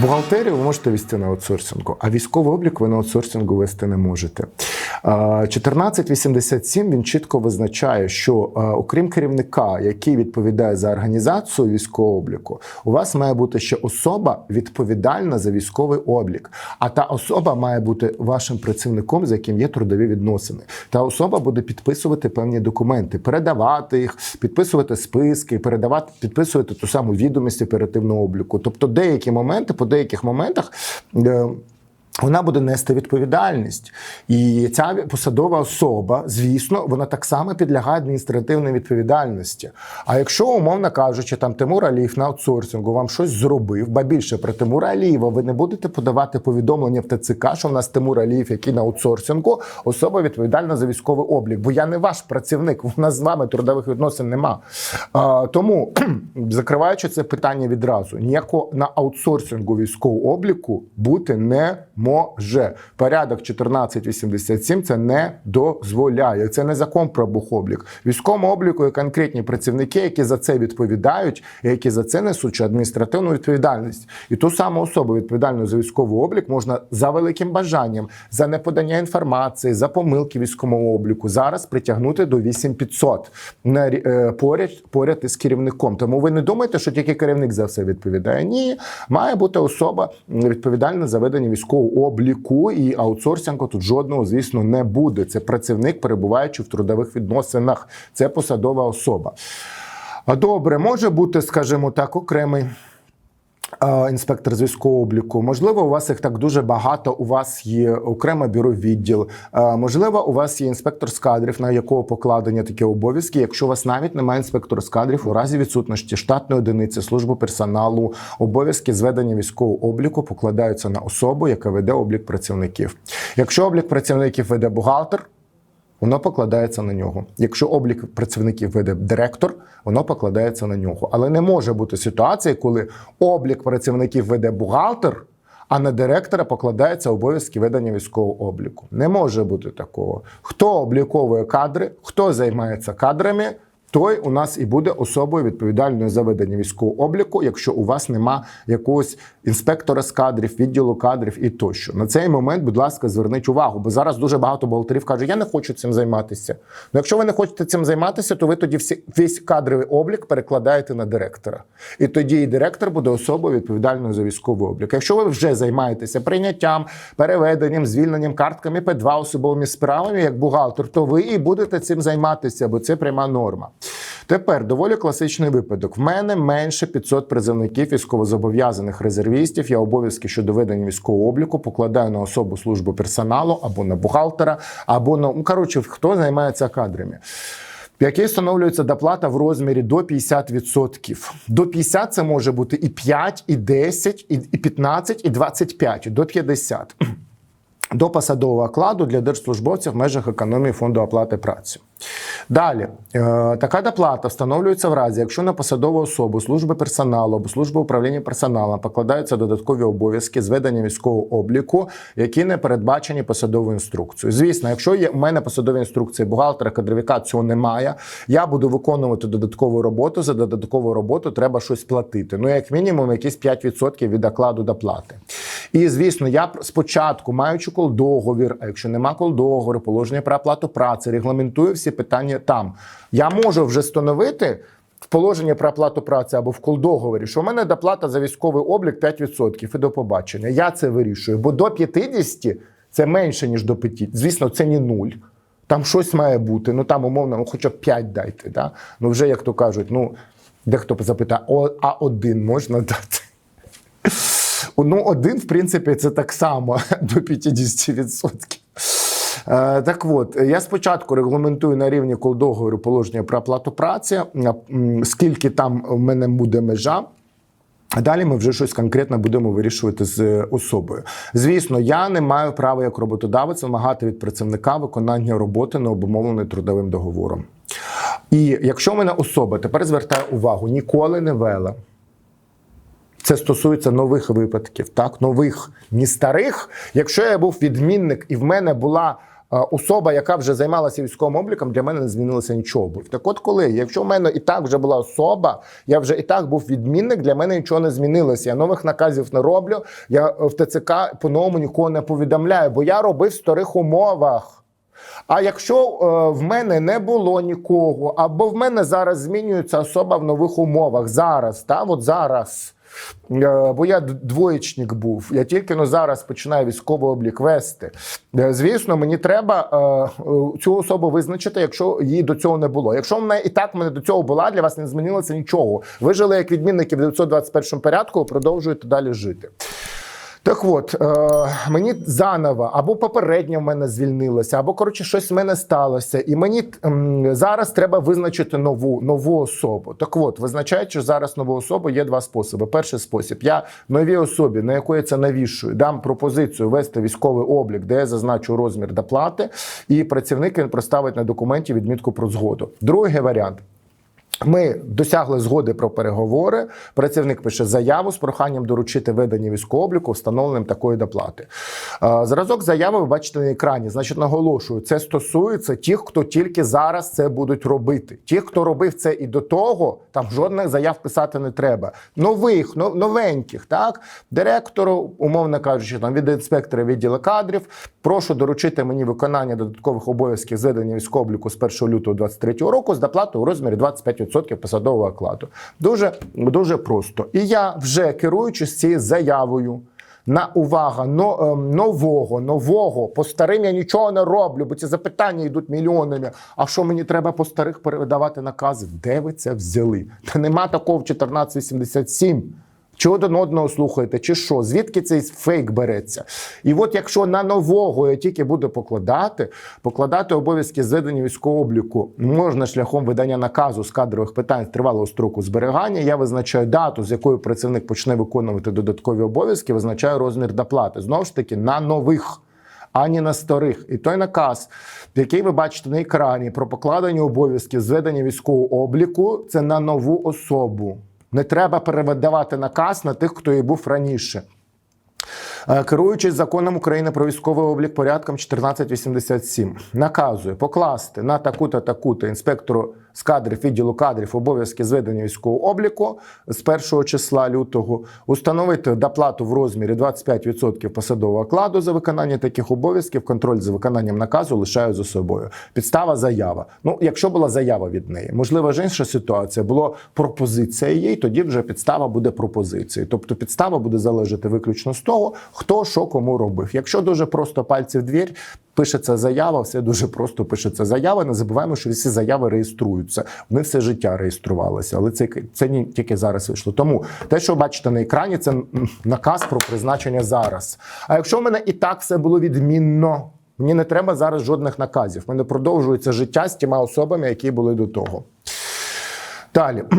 Бухгалтерію ви можете вести на аутсорсингу, а військовий облік ви на аутсорсингу вести не можете. Е, 1487 він чітко визначає, що е, окрім керівника, який відповідає за організацію військового обліку, у вас має бути ще особа відповідальна за військовий облік. А та особа має бути вашим працівником, з яким є трудові відносини. Та особа буде підписувати певні документи, передавати їх, підписувати списки, передавати, підписувати ту саму відомість оперативного обліку. Тобто, деякі моменти, по деяких моментах. Вона буде нести відповідальність, і ця посадова особа, звісно, вона так само підлягає адміністративній відповідальності. А якщо, умовно кажучи, там Тимур Алієв на аутсорсингу вам щось зробив, ба більше про Тимура Алієва, ви не будете подавати повідомлення в ТЦК, що в нас Тимур Алієв, який на аутсорсингу, особа відповідальна за військовий облік. Бо я не ваш працівник, у нас з вами трудових відносин нема. А, тому, закриваючи це питання відразу, ніякого на аутсорсингу військового обліку бути не може. Порядок 1487 це не дозволяє. Це не закон про бухоблік. Військовому обліку є конкретні працівники, які за це відповідають, і які за це несуть адміністративну відповідальність. І ту саму особу відповідальну за військовий облік можна за великим бажанням, за неподання інформації, за помилки військового обліку зараз притягнути до 8500 на е, поряд поряд із керівником. Тому ви не думаєте, що тільки керівник за все відповідає. Ні, має бути особа відповідальна за ведення військового обліку, і аутсорсингу тут жодного, звісно, не буде. Це працівник, перебуваючи в трудових відносинах. Це посадова особа. А добре, може бути, скажімо так, окремий. Е, Інспектор з військового обліку, можливо, у вас їх так дуже багато. У вас є окреме бюро відділ. Е, Можливо, у вас є інспектор з кадрів, на якого покладені такі обов'язки. Якщо у вас навіть немає інспектора з кадрів, у разі відсутності штатної одиниці служби персоналу, обов'язки зведення військового обліку покладаються на особу, яка веде облік працівників. Якщо облік працівників веде бухгалтер, воно покладається на нього. Якщо облік працівників веде директор, воно покладається на нього. Але не може бути ситуації, коли облік працівників веде бухгалтер, а на директора покладаються обов'язки ведення військового обліку. Не може бути такого. Хто обліковує кадри, хто займається кадрами, той у нас і буде особою відповідальною за ведення військового обліку, якщо у вас нема якогось інспектора з кадрів, відділу кадрів і тощо. На цей момент, будь ласка, зверніть увагу, бо зараз дуже багато бухгалтерів кажуть, я не хочу цим займатися. Ну, якщо ви не хочете цим займатися, то ви тоді всі, весь кадровий облік перекладаєте на директора. І тоді і директор буде особою відповідальною за військовий облік. Якщо ви вже займаєтеся прийняттям, переведенням, звільненням картками П2 особовими справами, як бухгалтер, то ви і будете цим займатися, бо це пряма норма. Тепер доволі класичний випадок. В мене менше 500 призовників військовозобов'язаних резервістів. Я обов'язки щодо ведення військового обліку покладаю на особу служби персоналу або на бухгалтера, або на ну, коротше, хто займається кадрами. В якій встановлюється доплата в розмірі до 50%. До 50 це може бути і 5, і 10, і і 15, і 25, до 50. До посадового окладу для держслужбовців в межах економії фонду оплати праці. Далі, е, така доплата встановлюється в разі, якщо на посадову особу служби персоналу або служби управління персоналом покладаються додаткові обов'язки з ведення військового обліку, які не передбачені посадовою інструкцією. Звісно, якщо є у мене посадові інструкції бухгалтера, кадровика цього немає, я буду виконувати додаткову роботу. За додаткову роботу треба щось платити. Ну, як мінімум, якісь 5% від окладу доплати. І звісно, я спочатку, маючи колдоговір, а якщо нема колдоговору, положення про оплату праці, регламентую всі питання там. Я можу вже встановити. В положенні про оплату праці або в колдоговорі, що в мене доплата за військовий облік 5% і до побачення. Я це вирішую. Бо до 50 це менше, ніж до 5. Звісно, це не нуль. Там щось має бути. Ну там, умовно, ну, хоча б 5 дайте. Да? Ну, вже, як то кажуть, ну, дехто запитає, а один можна дати? Ну, один, в принципі, це так само до 50%. Е, Так от, я спочатку регламентую на рівні колдоговору положення про оплату праці, скільки там в мене буде межа. А далі ми вже щось конкретно будемо вирішувати з особою. Звісно, я не маю права як роботодавець вимагати від працівника виконання роботи не обумовленої трудовим договором. І якщо в мене особа тепер звертає увагу, ніколи не вела. Це стосується нових випадків, так нових, не старих. Якщо я був відмінник і в мене була особа, яка вже займалася військовим обліком, для мене не змінилося нічого. Так от коли, якщо в мене і так вже була особа, я вже і так був відмінник, для мене нічого не змінилося. Я нових наказів не роблю. Я в ТЦК по-новому нікого не повідомляю, бо я робив в старих умовах. А якщо е, в мене не було нікого, або в мене зараз змінюється особа в нових умовах, зараз, та от зараз. Е, Бо я двоєчник був. Я тільки ну, зараз починаю військовий облік вести. Е, Звісно, мені треба е, цю особу визначити, якщо її до цього не було. Якщо вона і так мене до цього була, для вас не змінилося нічого. Ви жили як відмінники в 921 порядку, продовжуєте далі жити. Так от, е, мені заново, або попередньо в мене звільнилося, або коротше щось в мене сталося. І мені м, зараз треба визначити нову, нову особу. Так от, визначаючи зараз нову особу, є два способи. Перший спосіб: я новій особі, на яку я це навішую, дам пропозицію вести військовий облік, де я зазначу розмір доплати, і працівник він проставить на документі відмітку про згоду. Другий варіант. Ми досягли згоди про переговори. Працівник пише заяву з проханням доручити ведення військового обліку встановленням такої доплати. Е, Зразок заяви ви бачите на екрані. Значить, наголошую, це стосується тих, хто тільки зараз це будуть робити. Ті, хто робив це і до того, там жодних заяв писати не треба. Нових, новеньких, так директору, умовно кажучи, там від інспектора відділу кадрів. Прошу доручити мені виконання додаткових обов'язків з військового обліку з 1 лютого 2023 року з доплатою у розмірі 25% посадового окладу. Дуже дуже просто. І я вже керуючись цією заявою. На увага но, ем, нового, нового по старим я нічого не роблю, бо ці запитання йдуть мільйонами. А що мені треба по старих передавати накази? Де ви це взяли? Та нема такого в 1487. Чи один одного слухаєте, чи що? Звідки цей фейк береться? І от якщо на нового я тільки буду покладати, покладати обов'язки зведення військового обліку можна шляхом видання наказу з кадрових питань тривалого строку зберігання. Я визначаю дату, з якою працівник почне виконувати додаткові обов'язки, визначаю розмір доплати. Знову ж таки, на нових. Ані на старих, і той наказ, який ви бачите на екрані про покладення обов'язків зведення військового обліку, це на нову особу. Не треба передавати наказ на тих, хто і був раніше. Е, Керуючись законом України про військовий облік порядком 1487, наказує покласти на таку-та таку-та інспектору з кадрів відділу кадрів обов'язки зведення військового обліку з 1 числа лютого, установити доплату в розмірі 25% посадового окладу за виконання таких обов'язків. Контроль за виконанням наказу лишаю за собою. Підстава заява. Ну, якщо була заява від неї, можливо, ж інша ситуація була пропозиція їй, тоді вже підстава буде пропозицією. Тобто підстава буде залежати виключно з того, хто що кому робив. Якщо дуже просто пальці в двір, пишеться заява, все дуже просто пишеться заява. Не забуваємо, що всі заяви реєструються. Вони все життя реєструвалися, але це, це не тільки зараз вийшло. Тому те, що бачите на екрані, це наказ про призначення зараз. А якщо в мене і так все було відмінно. Мені не треба зараз жодних наказів. В мене продовжується життя з тіма особами, які були до того. Далі.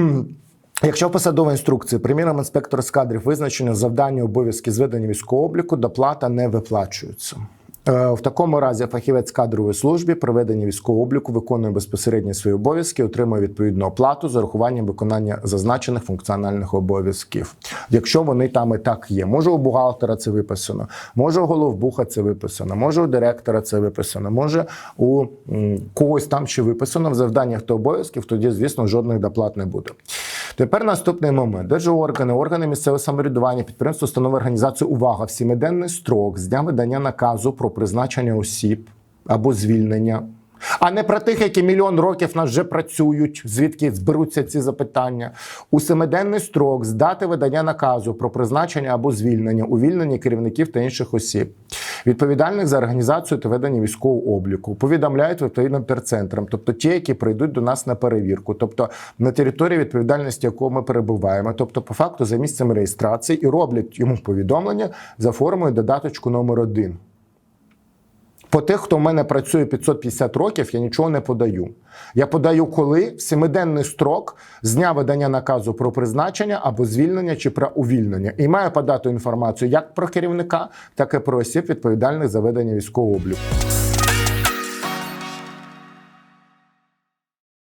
Якщо в посадовій інструкції, приміром, інспектор з кадрів визначено завдання обов'язки зведення військового обліку, доплата не виплачується. Е, В такому разі фахівець кадрової служби при веденні військового обліку виконує безпосередньо свої обов'язки, отримує відповідну оплату з урахуванням виконання зазначених функціональних обов'язків, якщо вони там і так є. Може, у бухгалтера це виписано, може у головбуха це виписано, може у директора це виписано, може у когось там ще виписано в завданнях та обов'язків. Тоді, звісно, жодних доплат не буде. Тепер наступний момент. Держоргани, органи місцевого самоврядування, підприємство установи організацію увага в сімиденний строк з дня видання наказу про призначення осіб або звільнення. А не про тих, які мільйон років нас вже працюють, звідки зберуться ці запитання. У семиденний строк з дати видання наказу про призначення або звільнення, увільнення керівників та інших осіб, відповідальних за організацію та ведення військового обліку, повідомляють відповідним терцентрам, тобто ті, які прийдуть до нас на перевірку, тобто на території відповідальності, якого ми перебуваємо, тобто по факту за місцем реєстрації, і роблять йому повідомлення за формою додаточку номер 1 по тих, хто в мене працює 550 років, я нічого не подаю. Я подаю коли в семиденний строк з дня видання наказу про призначення або звільнення чи про увільнення. І маю подати інформацію як про керівника, так і про осіб відповідальних за ведення військового обліку.